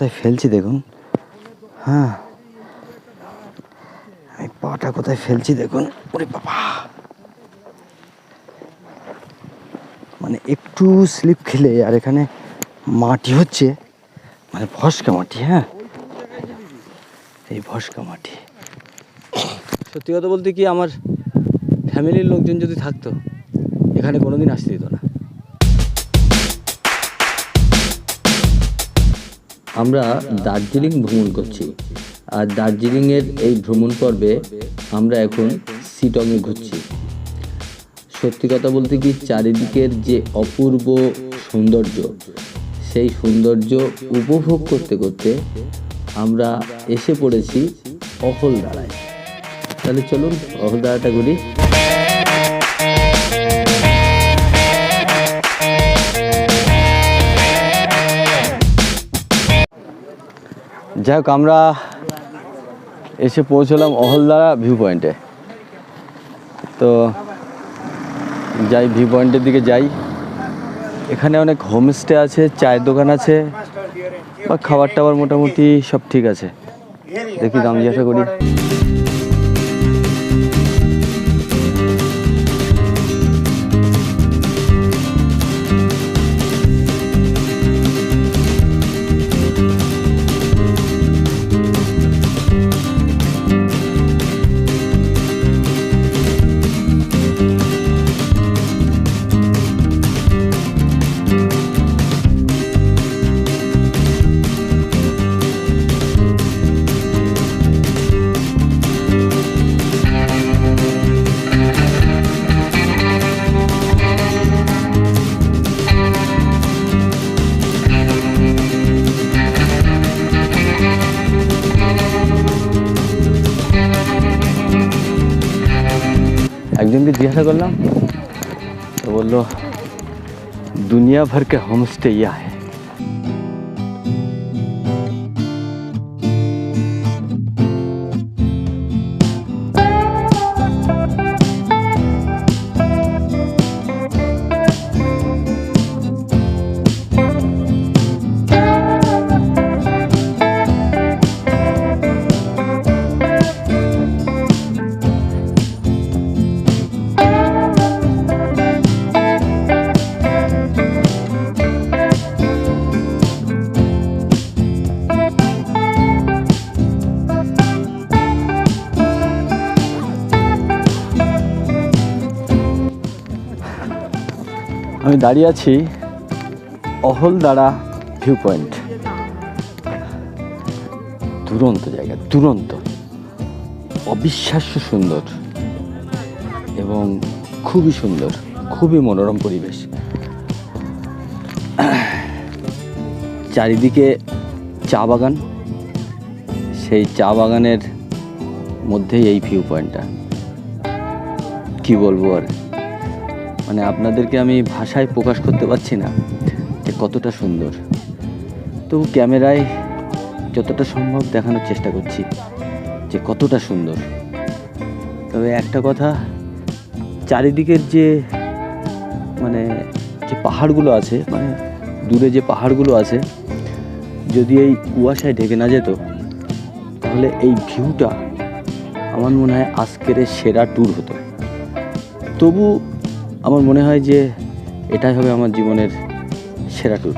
কোথায় ফেলছি দেখুন? হ্যাঁ। আমি পাটা কোথায় ফেলছি দেখুন? ওরে বাবা। মানে একটু স্লিপ খেলে, আর এখানে মাটি হচ্ছে মানে ভস্কা মাটি হ্যাঁ? এই ভস্কা মাটি। সত্যি কথা বলতে কি, আমার ফ্যামিলির লোকজন যদি থাকতো, এখানে কোনোদিন আসতে দিত না। আমরা দার্জিলিং ভ্রমণ করছি। আর দার্জিলিংয়ের এই ভ্রমণ পর্বে আমরা এখন সিটংয়ে ঘুরছি। সত্যি কথা বলতে কি, চারিদিকের যে অপূর্ব সৌন্দর্য, সেই সৌন্দর্য উপভোগ করতে করতে আমরা এসে পড়েছি অহলদারায়। তাহলে চলুন, অহলদারাটা ঘুরি। যাই হোক আমরা এসে পৌঁছলাম অহলদারা ভিউ পয়েন্টে তো যাই ভিউ পয়েন্টের দিকে যাই। এখানে অনেক হোমস্টে আছে, চায়ের দোকান আছে, বা খাবার টাবার মোটামুটি সব ঠিক আছে। দেখি দাম জিজ্ঞাসা করি। জিজ্ঞাসা করলাম তো বলল দুনিয়া ভর কে হোমস্টে ইয়া है আমি দাঁড়িয়ে আছি অহলদারা ভিউ পয়েন্ট দুরন্ত জায়গা, দুরন্ত। অবিশ্বাস্য সুন্দর এবং খুবই সুন্দর, খুবই মনোরম পরিবেশ। চারিদিকে চা বাগান, সেই চা বাগানের মধ্যেই এই ভিউ পয়েন্টটা কি বলব আর? মানে আপনাদেরকে আমি ভাষায় প্রকাশ করতে পারছি না যে কতটা সুন্দর। তবু ক্যামেরায় যতটা সম্ভব দেখানোর চেষ্টা করছি যে কতটা সুন্দর। তবে একটা কথা, চারিদিকের যে মানে যে পাহাড়গুলো আছে মানে দূরে যে পাহাড়গুলো আছে, যদি এই কুয়াশায় ঢেকে না যেত, তাহলে এই ভিউটা আমার মনে হয় আজকের সেরা ট্যুর হতো। তবু আমার মনে হয় যে এটাই হবে আমার জীবনের সেরা ট্যুর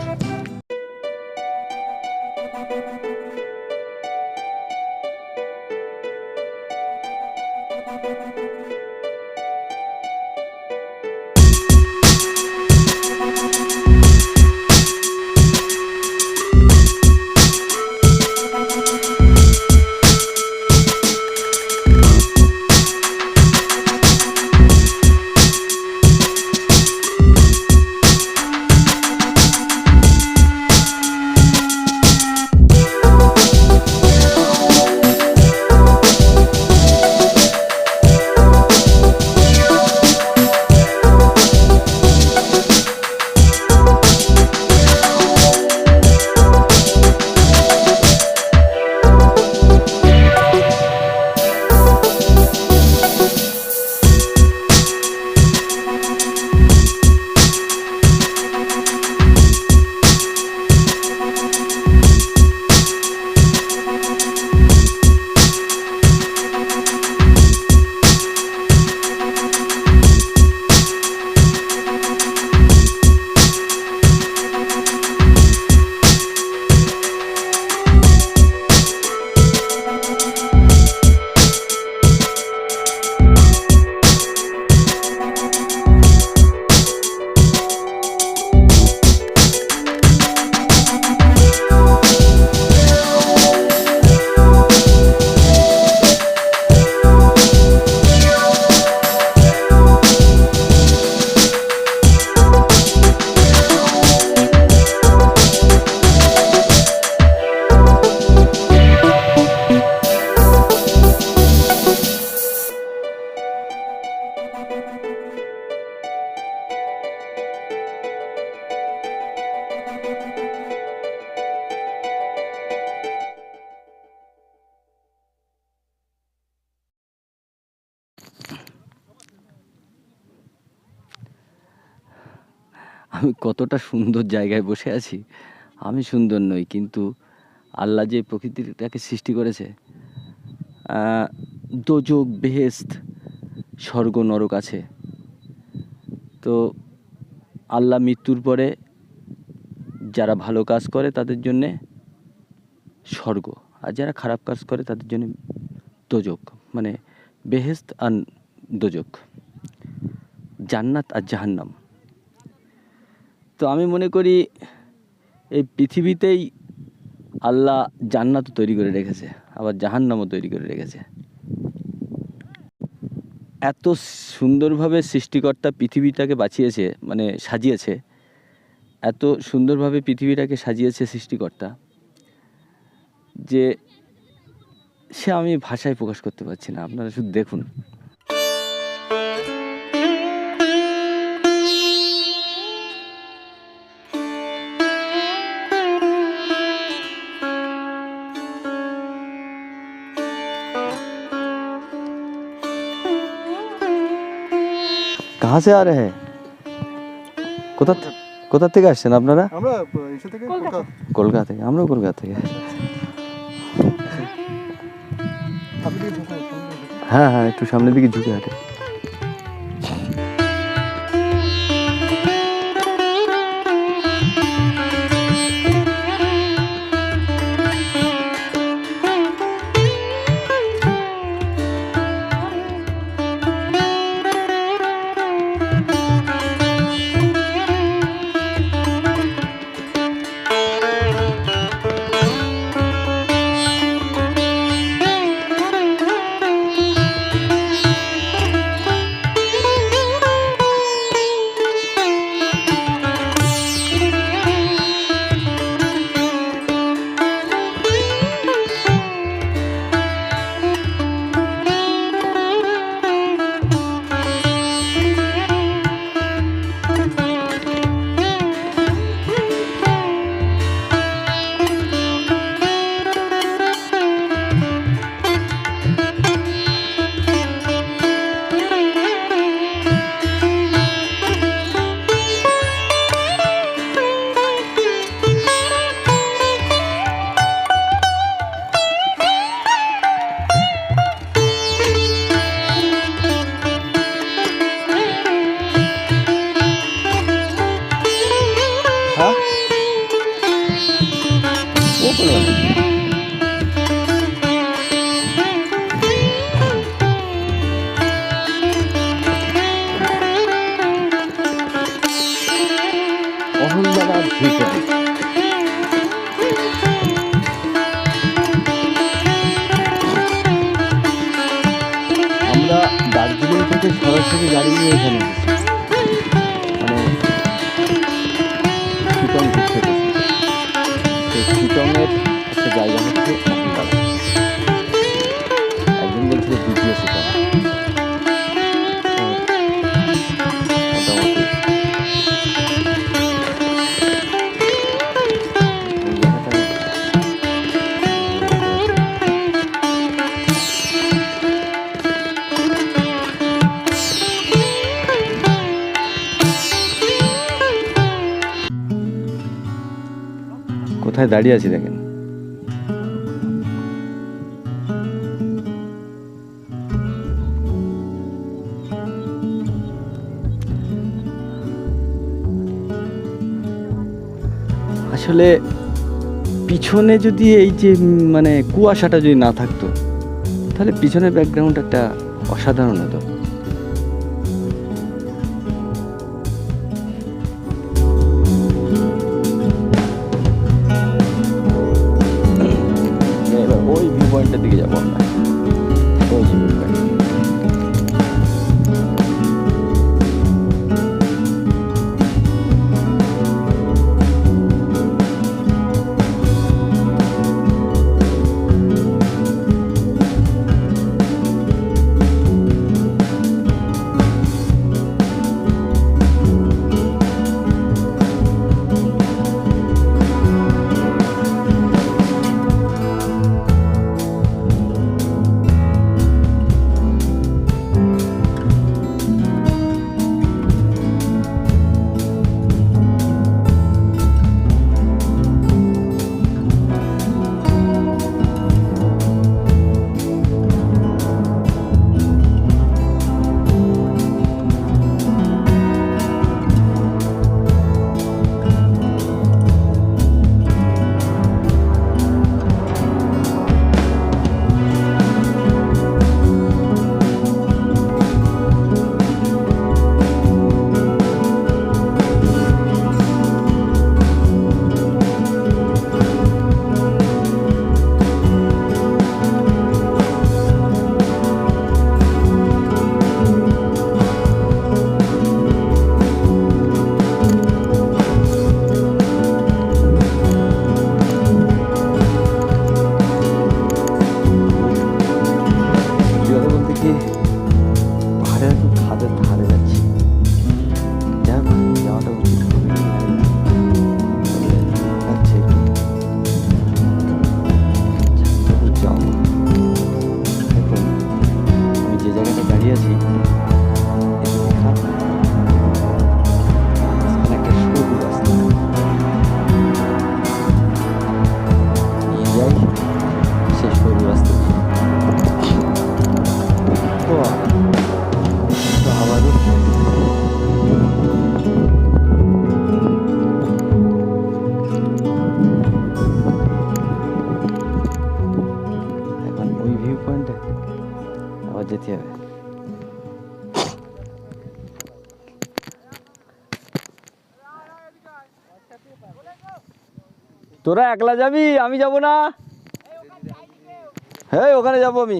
আমি কতটা সুন্দর জায়গায় বসে আছি, আমি সুন্দর নই, কিন্তু আল্লাহ যে প্রকৃতিটাকে সৃষ্টি করেছে দোজক বেহেস্ত স্বর্গ, নরক আছে। তো আল্লাহ মৃত্যুর পরে যারা ভালো কাজ করে তাদের জন্যে স্বর্গ, আর যারা খারাপ কাজ করে তাদের জন্য দোজক মানে বেহেস্ত আর দোজক, জান্নাত আর জাহান্নাম। তো আমি মনে করি এই পৃথিবীতেই আল্লাহ জান্নাতও তৈরি করে রেখেছে, আবার জাহান্নামও তৈরি করে রেখেছে। এত সুন্দরভাবে সৃষ্টিকর্তা পৃথিবীটাকে বাঁচিয়েছে মানে সাজিয়েছে, এত সুন্দরভাবে পৃথিবীটাকে সাজিয়েছে সৃষ্টিকর্তা, যে সে আমি ভাষায় প্রকাশ করতে পারছি না। আপনারা শুধু দেখুন। কাহা সে আ রহে কোথা কোথা থেকে আসছেন আপনারা আমরা এসে থেকে কলকাতা থেকে আমরাও কলকাতা থেকে। হ্যাঁ হ্যাঁ একটু সামনের দিকে ঝুঁকে হাঁটে কোথায় দাঁড়িয়ে আছি দেখেন। আসলে পিছনে যদি এই যে মানে কুয়াশাটা যদি না থাকতো, তাহলে পিছনের ব্যাকগ্রাউন্ড একটা অসাধারণ হতো। তোরা একলা যাবি? আমি যাব না। হ্যাঁ ওখানে যাব আমি।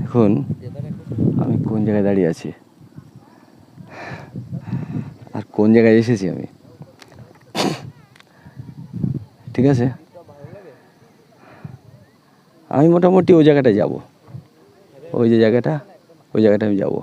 দেখুন, আমি কোন জায়গায় দাঁড়িয়ে আছি? আর কোন জায়গায় এসেছি আমি? ঠিক আছে? আমি মোটামুটি ওই জায়গাটায় যাব। ওই যে জায়গাটা ওই জায়গাটা আমি যাব।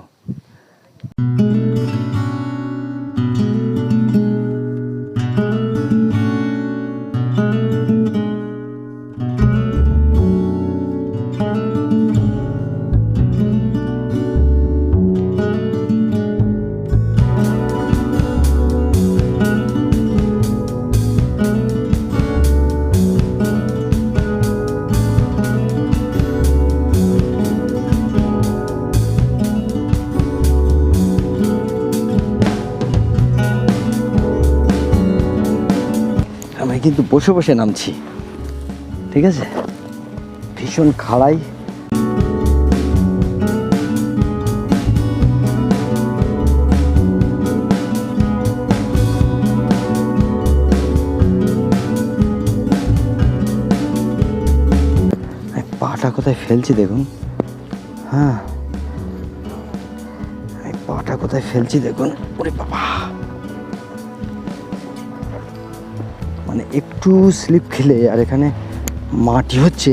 কিন্তু বসে বসে নামছি। ঠিক আছে? ভীষণ খাড়াই। পাটা কোথায় ফেলছি দেখুন। হ্যাঁ। পাটা কোথায় ফেলছি দেখুন। ওরে বাবা! একটু স্লিপ খেলে আর এখানে মাটি হচ্ছে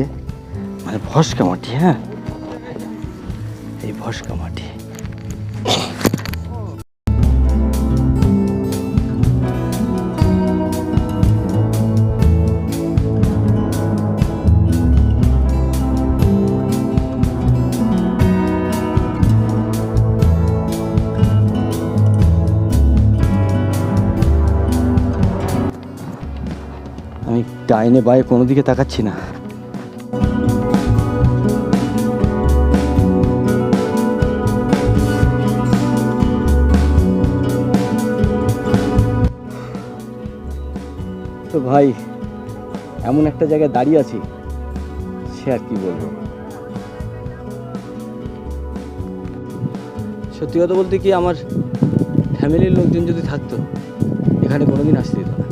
মানে ভস্কা মাটি হ্যাঁ? এই ভস্কা মাটি। ডাইনে বাইরে কোনো দিকে তাকাচ্ছি না। তো ভাই, এমন একটা জায়গায় দাঁড়িয়ে আছি, সে আর কি বলব? সত্যি কথা বলতে কি আমার ফ্যামিলির লোকজন যদি থাকতো, এখানে কোনোদিন আসতে দিত না।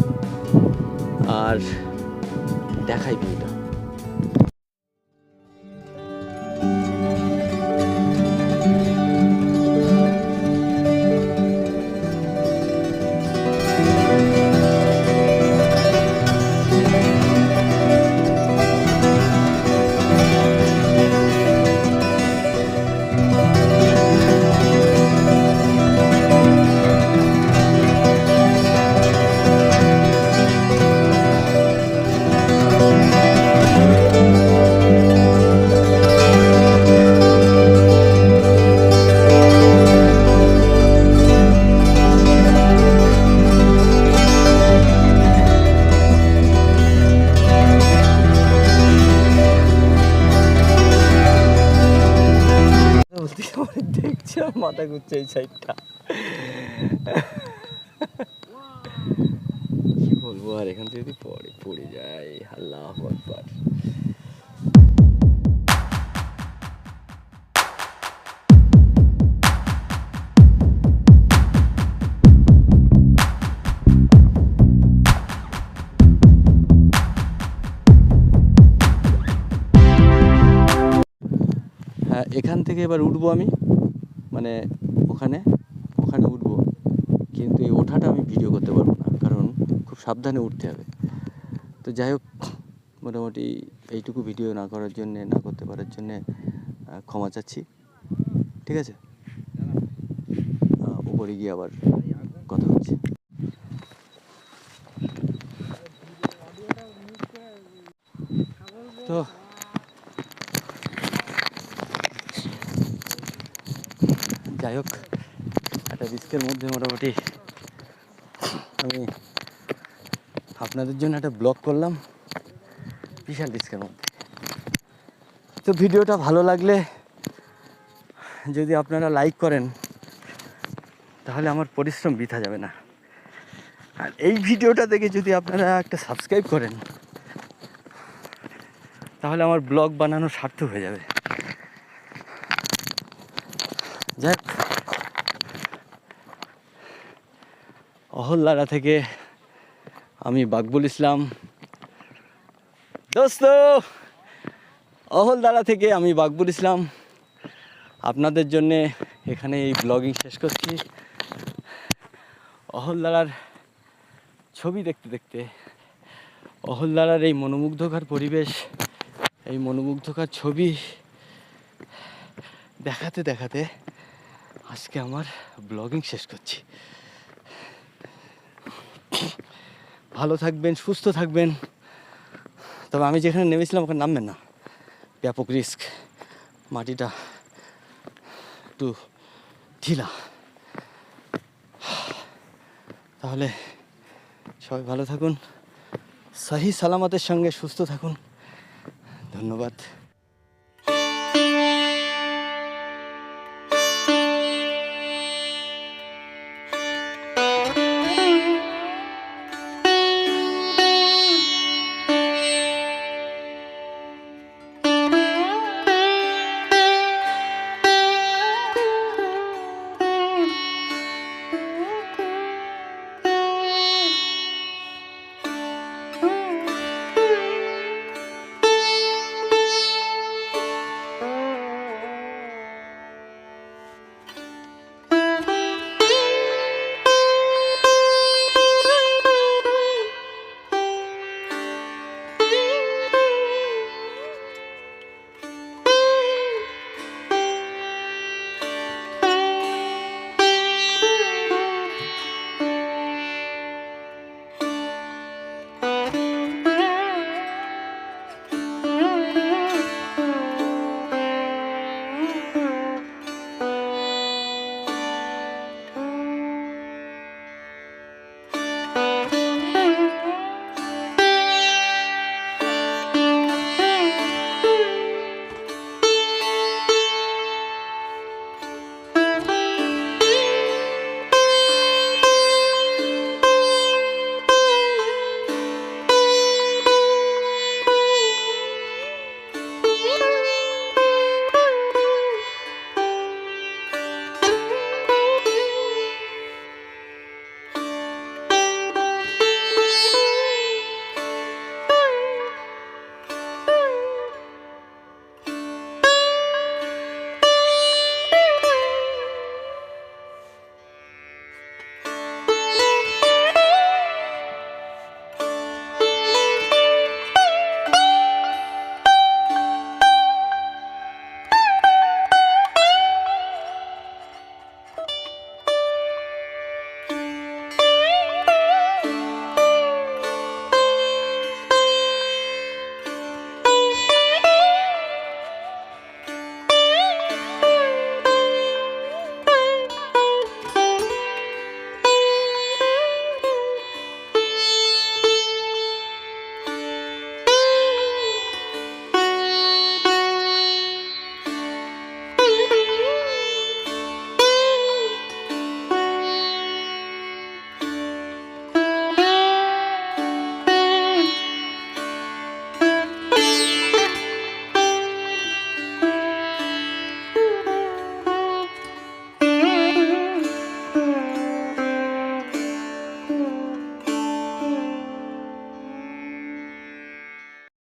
আর দেখাই মাথা ঘুরছে এই সাইডটা কি বলব, আর এখান থেকে যদি পড়ে পড়ে যায় আল্লাহ আকবার। হ্যাঁ এখান থেকে এবার উঠবো আমি। মানে ওখানে ওখানে উঠবো। কিন্তু এই ওঠাটা আমি ভিডিও করতে পারব না, কারণ খুব সাবধানে উঠতে হবে। তো যাই হোক, মোটামুটি এইটুকু ভিডিও না করার জন্যে, না করতে পারার জন্যে ক্ষমা চাচ্ছি। ঠিক আছে? উপরে গিয়ে আবার কথা হচ্ছে। তো যাই হোক, একটা রিস্কের মধ্যে মোটামুটি আমি আপনাদের জন্য একটা ব্লগ করলাম, বিশাল রিস্কের মধ্যে। তো ভিডিওটা ভালো লাগলে যদি আপনারা লাইক করেন, তাহলে আমার পরিশ্রম বৃথা যাবে না। আর এই ভিডিওটা দেখে যদি আপনারা একটা সাবস্ক্রাইব করেন, তাহলে আমার ব্লগ বানানো সার্থক হয়ে যাবে। অহল্লারা থেকে আমি বাকবুল ইসলাম। দোস্ত অহলদারা থেকে আমি বাকবুল ইসলাম। আপনাদের জন্যে এখানে এই ব্লগিং শেষ করছি। অহলদারার ছবি দেখতে দেখতে অহলদারার এই মনোমুগ্ধকর পরিবেশ, এই মনোমুগ্ধকর ছবি দেখাতে দেখাতে আজকে আমার ব্লগিং শেষ করছি। ভালো থাকবেন, সুস্থ থাকবেন। তবে আমি যেখানে নেমেছিলাম ওখানে নামবেন না। ব্যাপক রিস্ক। মাটিটা একটু ঢিলা। তাহলে সবাই ভালো থাকুন, সহি সালামতের সঙ্গে সুস্থ থাকুন। ধন্যবাদ।